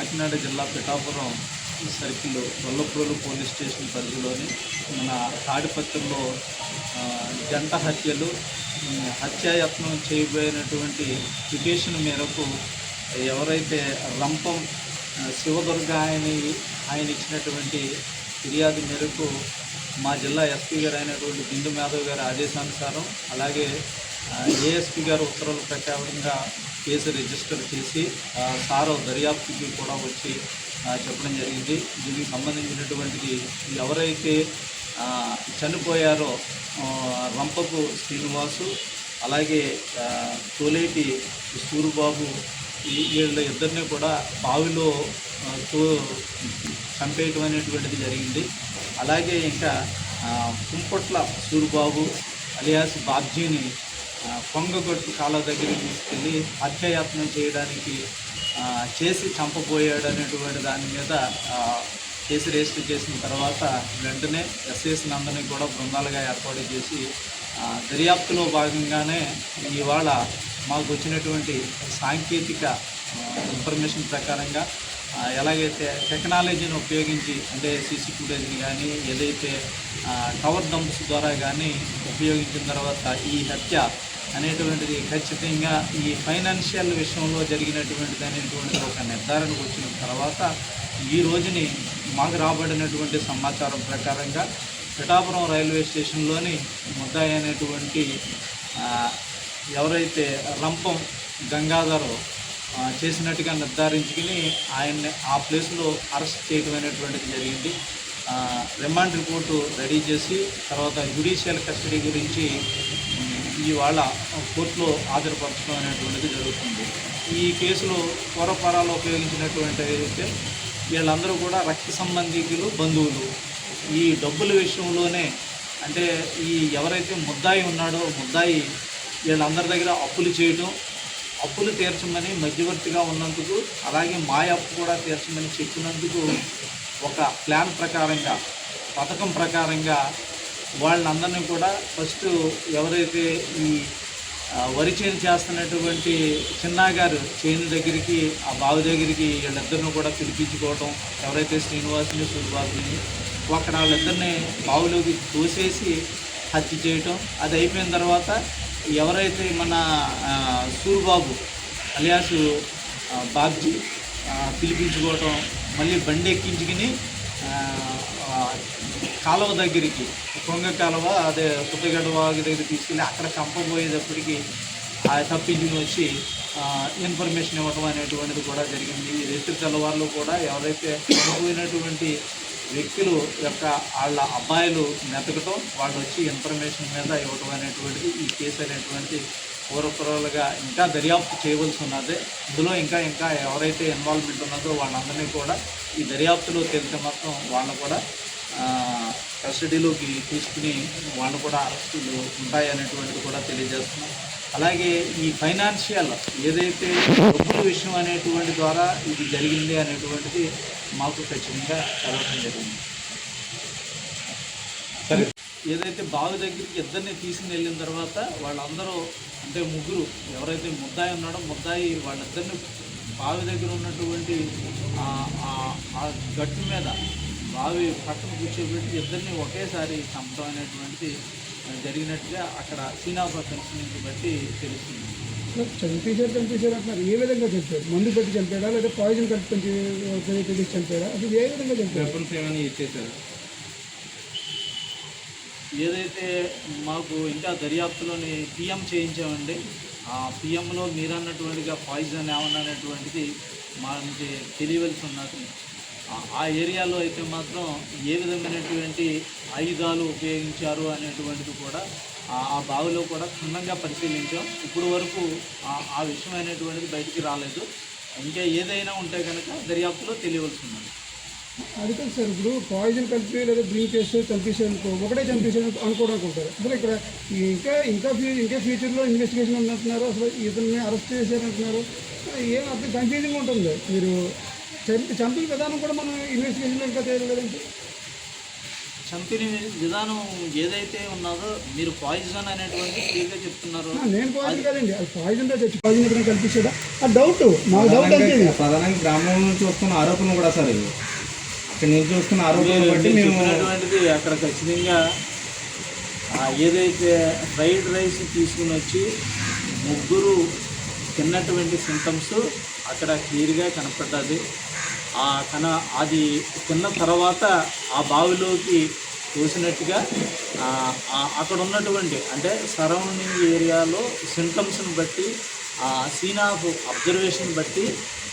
కాకినాడ జిల్లా Pithapuram circle Gollaprolu police station పరిధిలోని మన తాడిపత్రిలో జంట హత్యలు హత్యాయత్నం చేయబోయినటువంటి పిటిషన్ మేరకు ఎవరైతే రంపం శివదుర్గ ఆయన ఆయన ఇచ్చినటువంటి ఫిర్యాదు మేరకు మా జిల్లా ఎస్పీ గారు అయినటువంటి బిందు మాధవ్ గారి ఆదేశానుసారం అలాగే ఏఎస్పీ గారు ఉత్తర్వుల ప్రకారంగా కేసు రిజిస్టర్ చేసి సారో దర్యాప్తుకి కూడా వచ్చి చెప్పడం జరిగింది. దీనికి సంబంధించినటువంటిది ఎవరైతే చనిపోయారో రంపకు రంపపు శ్రీనివాసు అలాగే తోలేటి సూరుబాబు వీళ్ళ ఇద్దరిని కూడా బావిలో తో చంపేయటం అనేటువంటిది జరిగింది. అలాగే ఇంకా కుంపట్ల సూరిబాబు అలియాస్ బాబ్జీని కొంగగొట్టు కాలువ దగ్గర తీసుకెళ్ళి హత్యాయత్నం చేయడానికి చేసి చంపబోయాడు అనేటువంటి దాని మీద కేసు రిజిస్టర్ చేసిన తర్వాత వెంటనే ఎస్ఎస్ నందని కూడా బృందాలుగా ఏర్పాటు చేసి దర్యాప్తులో భాగంగానే ఇవాళ మాకు వచ్చినటువంటి సాంకేతిక ఇన్ఫర్మేషన్ ప్రకారంగా ఎలాగైతే టెక్నాలజీని ఉపయోగించి అంటే సీసీ ఫుటేజ్ని కానీ ఏదైతే టవర్ కవర్ డంప్స్ ద్వారా కానీ ఉపయోగించిన తర్వాత ఈ హత్య అనేటువంటిది ఖచ్చితంగా ఈ ఫైనాన్షియల్ విషయంలో జరిగినటువంటిది అనేటువంటిది ఒక నిర్ధారణకు వచ్చిన తర్వాత ఈ రోజుని మాకు రాబడినటువంటి సమాచారం ప్రకారంగా పిఠాపురం రైల్వే స్టేషన్లోని ముద్దాయి అనేటువంటి ఎవరైతే రంపం గంగాధర్ చేసినట్టుగా నిర్ధారించుకుని ఆయన్ని ఆ ప్లేస్లో అరెస్ట్ చేయడం అనేటువంటిది జరిగింది. రిమాండ్ రిపోర్టు రెడీ చేసి తర్వాత జ్యుడిషియల్ కస్టడీ గురించి ఇవాళ కోర్టులో హాజరుపరచడం అనేటువంటిది జరుగుతుంది. ఈ కేసులో పూర్వపరాలు ఉపయోగించినటువంటి అయితే వీళ్ళందరూ కూడా రక్త సంబంధికులు బంధువులు. ఈ డబ్బుల విషయంలోనే అంటే ఈ ఎవరైతే ముద్దాయి ఉన్నాడో ముద్దాయి వీళ్ళందరి దగ్గర అప్పులు చేయటం అప్పులు తీర్చమని మధ్యవర్తిగా ఉన్నందుకు అలాగే మాయ అప్పు కూడా తీర్చమని చెప్పినందుకు ఒక ప్లాన్ ప్రకారంగా పథకం ప్రకారంగా వాళ్ళందరినీ కూడా ఫస్ట్ ఎవరైతే ఈ వరి చేను చేస్తున్నటువంటి చిన్నాగారు చేను దగ్గరికి ఆ బావి దగ్గరికి వీళ్ళిద్దరిని కూడా పిలిపించుకోవటం ఎవరైతే శ్రీనివాసుని సూర్యబాబుని అక్కడ వాళ్ళిద్దరిని బావిలోకి తోసేసి హత్య చేయటం అది అయిపోయిన తర్వాత ఎవరైతే మన సూర్బాబు సూరిబాబు అలియాసు బాబ్జీ పిలిపించుకోవటం మళ్ళీ బండి ఎక్కించుకుని కాలువ దగ్గరికి కొంగ కాలువ అదే పుట్టగడ్డ వాగు దగ్గర తీసుకెళ్ళి అక్కడ చంపబోయేటప్పటికి ఆ తప్పించుకుని వచ్చి ఇన్ఫర్మేషన్ ఇవ్వటం అనేటువంటిది కూడా జరిగింది. ఈ రైతు తెల్లవారులు కూడా ఎవరైతే చనిపోయినటువంటి వ్యక్తులు యొక్క వాళ్ళ అబ్బాయిలు మెతకటం వాళ్ళు వచ్చి ఇన్ఫర్మేషన్ మీద ఇవ్వటం అనేటువంటిది ఈ కేసు అనేటువంటి పూర్వపురాలుగా ఇంకా దర్యాప్తు చేయవలసి ఉన్నది. ఇందులో ఇంకా ఇంకా ఎవరైతే ఇన్వాల్వ్మెంట్ ఉన్నదో వాళ్ళందరినీ కూడా ఈ దర్యాప్తులో తెలిసే మొత్తం వాళ్ళని కూడా కస్టడీలోకి తీసుకుని వాళ్ళు కూడా అరెస్టులు ఉంటాయి అనేటువంటిది కూడా తెలియజేస్తున్నాం. అలాగే ఈ ఫైనాన్షియల్ ఏదైతే డబ్బుల విషయం అనేటువంటి ద్వారా ఇది జరిగింది అనేటువంటిది మాకు ఖచ్చితంగా తెలవడం జరిగింది. సరే ఏదైతే బావి దగ్గరికి ఇద్దరిని తీసుకుని వెళ్ళిన తర్వాత వాళ్ళందరూ అంటే ముగ్గురు ఎవరైతే ముద్దాయి ఉన్నాడో ముద్దాయి వాళ్ళిద్దరిని బావి దగ్గర ఉన్నటువంటి ఆ గట్టు మీద బావి పక్కన కూర్చోబెట్టి ఇద్దరిని ఒకేసారి చంపడం అనేటువంటిది ఆ, జరిగినట్టుగా అక్కడ సీనాపా నుంచి బట్టి తెలుస్తుంది. చంపేశారు చంపేశారు అంటున్నారు. ఏ విధంగా చంపారు? మందు పెట్టి చంపాడా లేదా పాయిజన్ కలిపి చంపాడా అది ఏ విధంగా చంపారు? ఏమైనా ఇచ్చేసారు ఏదైతే మాకు ఇంకా దర్యాప్తులోని పిఎం చేయించామండి ఆ పిఎంలో మీరు అన్నటువంటిగా పాయిజన్ ఏమన్నా అనేటువంటిది మనకి తెలియవలసి ఉన్నది. ఆ- ఏరియాలో అయితే మాత్రం ఏ విధమైనటువంటి ఆయుధాలు ఉపయోగించారు అనేటువంటిది కూడా ఆ- ఆ బావిలో కూడా క్షుణ్ణంగా పరిశీలించాం. ఇప్పుడు వరకు ఆ- ఆ విషయం అనేటువంటిది బయటికి రాలేదు. ఇంకా ఏదైనా ఉంటే కనుక దర్యాప్తులో తెలియవలసి ఉన్నది అది కాదు సార్ ఇప్పుడు పాయిజన్ కలిపి లేదా డ్రింక్ చేస్తే చంపేసారు అనుకో ఒకటే చంపేసారు అనుకోవడానికి ఉంటారు అసలు ఇక్కడ ఇంకా ఇంకా ఫ్యూ ఇంకా ఫ్యూచర్లో ఇన్వెస్టిగేషన్ అంటున్నారు అసలు ఇతన్ని అరెస్ట్ చేశారంటున్నారు. ఏం అర్థం కన్ఫ్యూజింగ్ ఉంటుంది. మీరు చంపిన విధానం కూడా మనం ఇన్వెస్టిగేషన్లో ఇంకా తెలియలేదంటే చంపిన విధానం ఏదైతే ఉన్నదో మీరు పాయిజన్ అనేటువంటి క్లియర్గా చెప్తున్నారు. నేను పాయిజన్ కదండి. అది పాయిజన్ తెచ్చి పాయిజన్ ఎక్కడ కల్పించాడా ఆ డౌట్ నాకు డౌట్ ఇది. ప్రధానంగా గ్రామం నుంచి వస్తున్న ఆరోపణలు కూడా సార్ ఇది ఇక్కడ నుంచి వస్తున్న ఆరోపణలు మీరు బట్టి మేము చెప్పినటువంటిది అక్కడ ఖచ్చితంగా ఆ ఏదైతే ఫ్రైడ్ రైస్ తీసుకుని వచ్చి ముగ్గురు తిన్నటువంటి సింటమ్స్ అక్కడ క్లియర్గా కనపడ్డది. కన అది తిన్న తర్వాత ఆ బావిలోకి తోసినట్టుగా అక్కడ ఉన్నటువంటి అంటే సరౌండింగ్ ఏరియాలో సింటమ్స్ని బట్టి ఆ సీన్ ఆఫ్ అబ్జర్వేషన్ బట్టి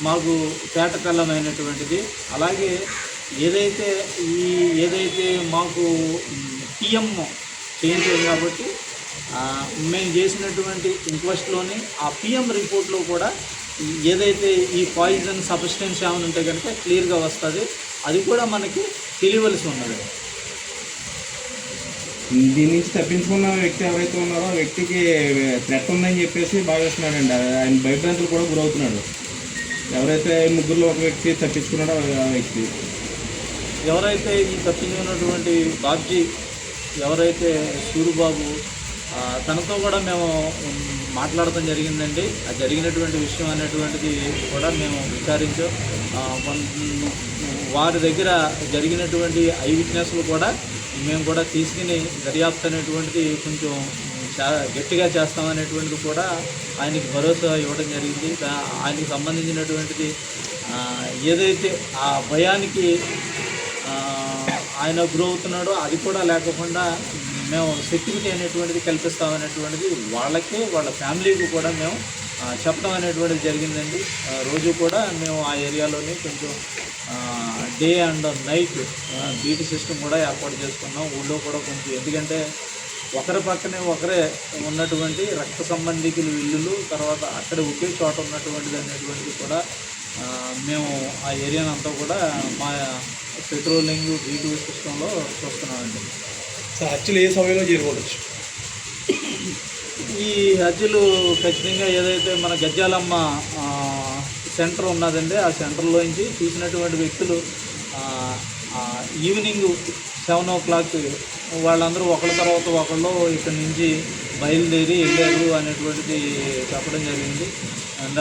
మాకు తేటకల్లమైనటువంటిది అలాగే ఏదైతే ఈ ఏదైతే మాకు పిఎం చేయించారు కాబట్టి మేము చేసినటువంటి ఇంక్వెస్ట్లోని ఆ పిఎం రిపోర్ట్లో కూడా ఏదైతే ఈ పాయిజన్ సబ్స్టెన్స్ ఏమైనా ఉంటే కనుక క్లియర్గా వస్తుంది. అది కూడా మనకి తెలియవలసి ఉన్నది. దీని నుంచి తప్పించుకున్న వ్యక్తి ఎవరైతే ఉన్నారో ఆ వ్యక్తికి థ్రెట్ ఉందని చెప్పేసి భావిస్తున్నాడండి. ఆయన భయభ్రాంతులు కూడా గురవుతున్నాడు. ఎవరైతే ముగ్గురులో ఒక వ్యక్తి తప్పించుకున్నాడో ఆ వ్యక్తి. ఎవరైతే ఈ తప్పించుకున్నటువంటి బాబ్జీ ఎవరైతే సూరిబాబు తనతో కూడా మేము మాట్లాడటం జరిగిందండి. ఆ జరిగినటువంటి విషయం అనేటువంటిది కూడా మేము విచారించాం. వారి దగ్గర జరిగినటువంటి ఐ విట్నెస్లు కూడా మేము కూడా తీసుకుని దర్యాప్తు అనేటువంటిది కొంచెం చా గట్టిగా చేస్తామనేటువంటిది కూడా ఆయనకి భరోసా ఇవ్వడం జరిగింది. ఆయనకి సంబంధించినటువంటిది ఏదైతే ఆ భయానికి ఆయన గురవుతున్నాడో అది కూడా లేకుండా మేము సెక్యూరిటీ అనేటువంటిది కల్పిస్తామనేటువంటిది వాళ్ళకే వాళ్ళ ఫ్యామిలీకి కూడా మేము చెప్పడం అనేటువంటిది జరిగిందండి. రోజు కూడా మేము ఆ ఏరియాలోని కొంచెం day and night beat system కూడా ఏర్పాటు చేసుకున్నాం. ఊళ్ళో కూడా కొంచెం ఎందుకంటే ఒకరి పక్కనే ఒకరే ఉన్నటువంటి రక్త సంబంధికులు ఇల్లులు తర్వాత అక్కడ ఒకే చోట ఉన్నటువంటిది అనేటువంటిది కూడా మేము ఆ ఏరియానంతా కూడా మా పెట్రోలింగ్ బీటీ సిస్టంలో చూస్తున్నామండి. సో హత్యలు ఏ సమయంలో చేరుకోవచ్చు? ఈ హత్యలు ఖచ్చితంగా ఏదైతే మన గజ్జాలమ్మ సెంటర్ ఉన్నదండి ఆ సెంటర్లోంచి చూసినటువంటి వ్యక్తులు ఈవినింగ్ సెవెన్ ఓ క్లాక్ వాళ్ళందరూ ఒకళ్ళ తర్వాత ఒకళ్ళు ఇక్కడి నుంచి బయలుదేరి వెళ్ళారు అనేటువంటిది చెప్పడం జరిగింది. అండ్